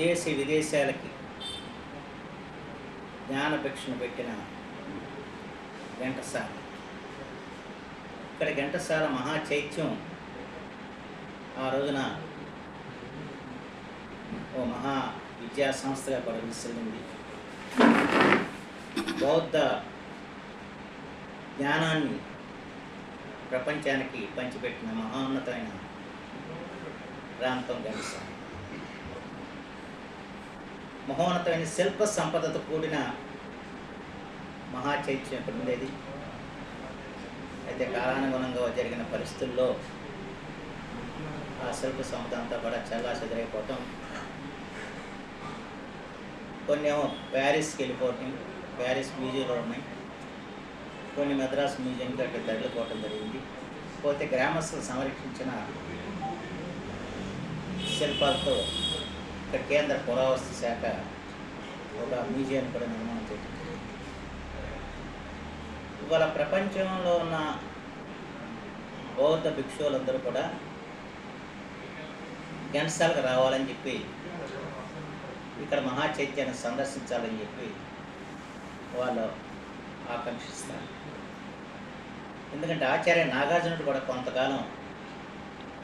దేశ విదేశాలకి జ్ఞానభిక్షను పెట్టిన ఘంటసాల. ఇక్కడ ఘంటసాల మహా చైత్యం ఆ రోజున ఓ మహా విద్యా సంస్థగా కూడా బౌద్ధ జ్ఞానాన్ని ప్రపంచానికి పంచిపెట్టిన మహోన్నతమైన ప్రాంతం ఘంటసాల. మహోన్నతమైన శిల్ప సంపదతో కూడిన మహాచైత్యం ఇక్కడ ఉండేది? అయితే కాలానుగుణంగా జరిగిన పరిస్థితుల్లో ఆ శిల్ప సంపద అంతా కూడా చల్లా చెదరైపోవటం కొన్ని ఏమో ప్యారిస్కి వెళ్ళిపోవటం ప్యారిస్ మ్యూజియంలో ఉన్నాయి. కొన్ని మద్రాస్ మ్యూజియంకి అక్కడ తగిలిపోవటం జరిగింది. పోతే గ్రామస్తులు సంరక్షించిన శిల్పాలతో ఇక్కడ కేంద్ర పురావస్తు శాఖ ఒక మ్యూజియం కూడా నిర్మాణం చేస్తుంది ఇవాళ ప్రపంచంలో ఉన్న బౌద్ధ భిక్షువులందరూ కూడా గణశాలకు రావాలని చెప్పి ఇక్కడ మహాచైత్యాన్ని సందర్శించాలని చెప్పి వాళ్ళు ఆకాంక్షిస్తారు ఎందుకంటే ఆచార్య నాగార్జునుడు కూడా కొంతకాలం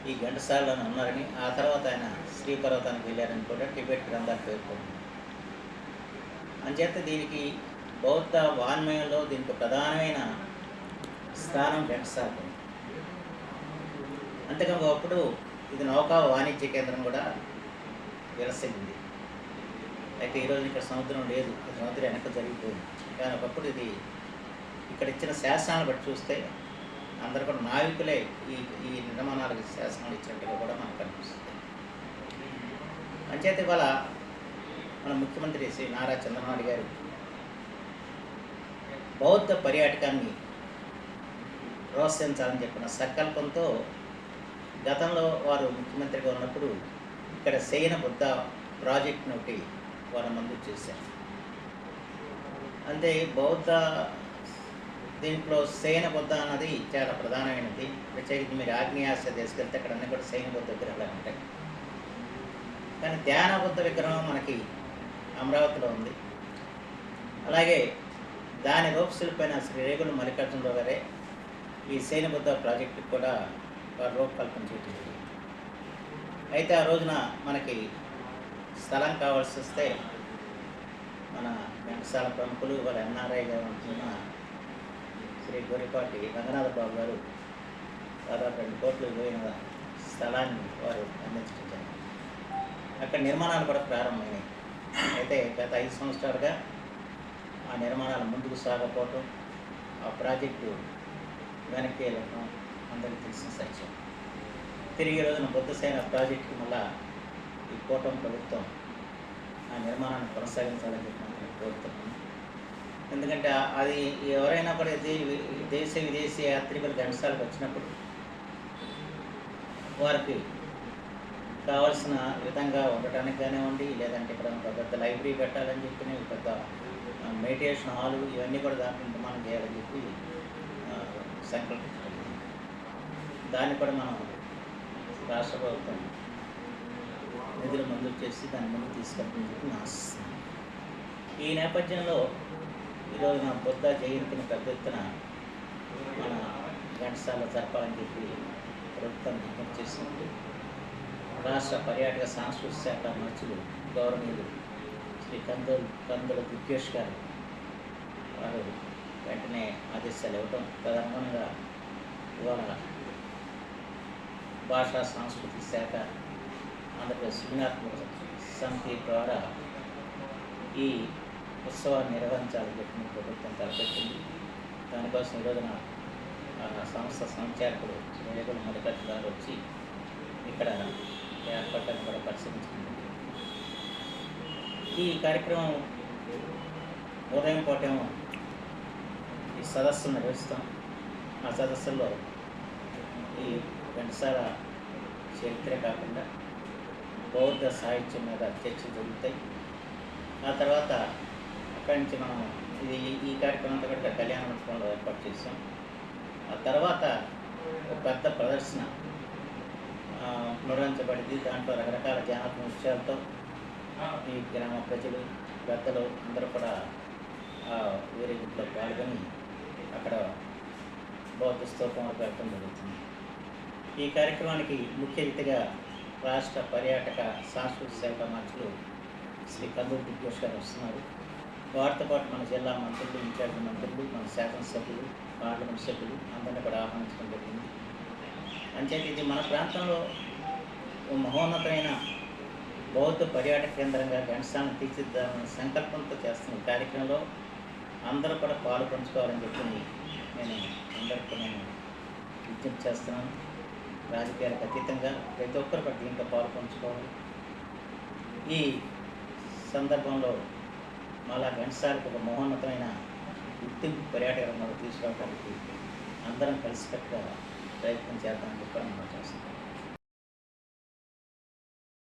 ఈ ఘంటసాలలోనే ఉన్నారని ఆ తర్వాత ఆయన శ్రీపర్వతానికి వెళ్ళారని కూడా టిబెట్ గ్రంథాలు పేర్కొంటుంది అంచేత దీనికి బౌద్ధ వాన్మయంలో దీనికి ప్రధానమైన స్థానం ఘంటసాల. అంతేకాక ఒకప్పుడు ఇది నౌకా వాణిజ్య కేంద్రం కూడా విలసింది. అయితే ఈరోజు ఇక్కడ సముద్రం లేదు సముద్రం వెనక జరిగిపోయింది. కానీ ఒకప్పుడు ఇది ఇక్కడ ఇచ్చిన శాసనాలు బట్టి చూస్తే అందరు కూడా నావికులే ఈ ఈ నిర్మాణాలకు శాసనాలు ఇచ్చినట్టుగా కూడా మనకు కనిపిస్తుంది. అంచేత ఇవాళ మన ముఖ్యమంత్రి శ్రీ నారా చంద్రబాబు గారు బౌద్ధ పర్యాటకాన్ని ప్రోత్సహించాలని చెప్పిన సంకల్పంతో గతంలో వారు ముఖ్యమంత్రిగా ఉన్నప్పుడు ఇక్కడ శయన బుద్ధ ప్రాజెక్ట్ ఒకటి వారు మందు చేశారు. అంటే బౌద్ధ దీంట్లో శయన బుద్ధ అన్నది చాలా ప్రధానమైనది. ప్రత్యేకించి మీరు ఆగ్నేయాస్య తీసుకెళ్తే అక్కడ అన్నీ కూడా శయన బుద్ధ విగ్రహాలు ఉంటాయి. కానీ ధ్యాన బుద్ధ విగ్రహం మనకి అమరావతిలో ఉంది. అలాగే దాని రూపశిల్పైన శ్రీ రేగులు మల్లికార్జునరావు గారే ఈ శయన బుద్ధ ప్రాజెక్టుకి కూడా వారు రూపకల్పన చేయడం అయితే ఆ రోజున మనకి స్థలం కావాల్సి వస్తే మన ఘంటసాల ప్రముఖులు వాళ్ళ ఎన్ఆర్ఐగా ఉంటున్న శ్రీ గోరిపాటి రంగనాథ బాబు గారు దాదాపు రెండు కోట్లు పోయిన స్థలాన్ని వారు అందించారు అక్కడ నిర్మాణాలు కూడా ప్రారంభమైనాయి. అయితే గత ఐదు సంవత్సరాలుగా ఆ నిర్మాణాలు ముందుకు సాగపోవటం ఆ ప్రాజెక్టు వెనక్కి వెళ్ళటం అందరికీ తెలిసిన సత్యం. తిరిగి రోజున బుద్ధసేన ప్రాజెక్టు మళ్ళా ఈ కూటమి ప్రభుత్వం ఆ నిర్మాణాన్ని కొనసాగించాలని చెప్పి మనం కోరుతున్నాను. ఎందుకంటే అది ఎవరైనా కూడా దేశ విదేశీ యాత్రికులు ఘంటసాలకు వచ్చినప్పుడు వారికి కావాల్సిన విధంగా ఉండటానికి కానివ్వండి లేదంటే ఇక్కడ ఒక పెద్ద లైబ్రరీ పెట్టాలని చెప్పి పెద్ద మెడిటేషన్ హాలు ఇవన్నీ కూడా దాంట్లో నిర్మాణం చేయాలని చెప్పి సంకల్పించుకున్నాం దాన్ని కూడా మనం రాష్ట్ర ప్రభుత్వం నిధులు మంజూరు చేసి దాన్ని ముందుకు తీసుకెళ్తుందని చెప్పి నా ఈ నేపథ్యంలో ఈరోజు నా బుద్ధ జయంతిని పెద్ద ఎత్తున మన ఘంటసాల జరపాలని చెప్పి ప్రభుత్వం విజ్ఞప్తి చేసింది. రాష్ట్ర పర్యాటక సాంస్కృతిక శాఖ మంత్రులు గౌరవనీయులు శ్రీ కందులు కందుల దుర్గేష్ గారు వారు వెంటనే ఆదేశాలు ఇవ్వటం ప్రధానంగా ఇవాళ భాషా సాంస్కృతిక శాఖ ఆంధ్రప్రదేశ్ సృజనాత్మక సమితి ద్వారా ఈ ఉత్సవాన్ని నిర్వహించాలని చెప్పి ప్రభుత్వం తలపెట్టింది. దానికోసం ఈరోజున రోజున ఆ సంస్థ సంచాలకుడు రేగుల మల్లికార్జున గారు వచ్చి ఇక్కడ ఏర్పాట్లను కూడా పరిశీలించుకుంది ఈ కార్యక్రమం ఉదయం పూటేమో ఈ సదస్సును నిర్వహిస్తాం. ఆ సదస్సుల్లో ఈ ఘంటసాల చరిత్ర కాకుండా బౌద్ధ సాహిత్యం మీద చర్చలు జరుగుతాయి. ఆ తర్వాత అక్కడి నుంచి మనం ఇది ఈ కార్యక్రమం అంతా కూడా కళ్యాణ మండపంలో ఏర్పాటు చేసాం. ఆ తర్వాత ఒక పెద్ద ప్రదర్శన నిర్వహించబడింది దాంట్లో రకరకాల జానపద నృత్యాలతో ఈ గ్రామ ప్రజలు పెద్దలు అందరూ కూడా ఆ ఊరేగింపులో పాల్గొని అక్కడ బౌద్ధ స్తూపం వరకు వెళ్ళడం జరుగుతుంది. ఈ కార్యక్రమానికి ముఖ్య అతిథిగా రాష్ట్ర పర్యాటక సాంస్కృతిక శాఖ మంత్రులు శ్రీ కందూరు దిగ్గోష్ గారు వస్తున్నారు. వారితో పాటు మన జిల్లా మంత్రులు ఇన్ఛార్జ్ మంత్రులు మన శాసనసభ్యులు పార్లమెంట్ సభ్యులు అందరినీ కూడా ఆహ్వానించడం జరిగింది. అంచేత ఇది మన ప్రాంతంలో మహోన్నతమైన బౌద్ధ పర్యాటక కేంద్రంగా ఘనస్థానం తీర్చిద్దామనే సంకల్పంతో చేస్తున్న కార్యక్రమంలో అందరూ కూడా పాలు పంచుకోవాలని చెప్పి నేను అందరికీ నేను విజ్ఞప్తి చేస్తున్నాను. రాజకీయాలకు అతీతంగా ప్రతి ఒక్కరు కూడా దీంట్లో పాలు పంచుకోవాలి. ఈ సందర్భంలో మళ్ళా ఘంటసాలకు ఒక మహోన్నతమైన గుర్తింపు పర్యాటక రంగంలో తీసుకురావడానికి అందరం కలిసికట్టుగా ప్రయత్నం చేద్దామని చెప్పి మనం చేస్తున్నాం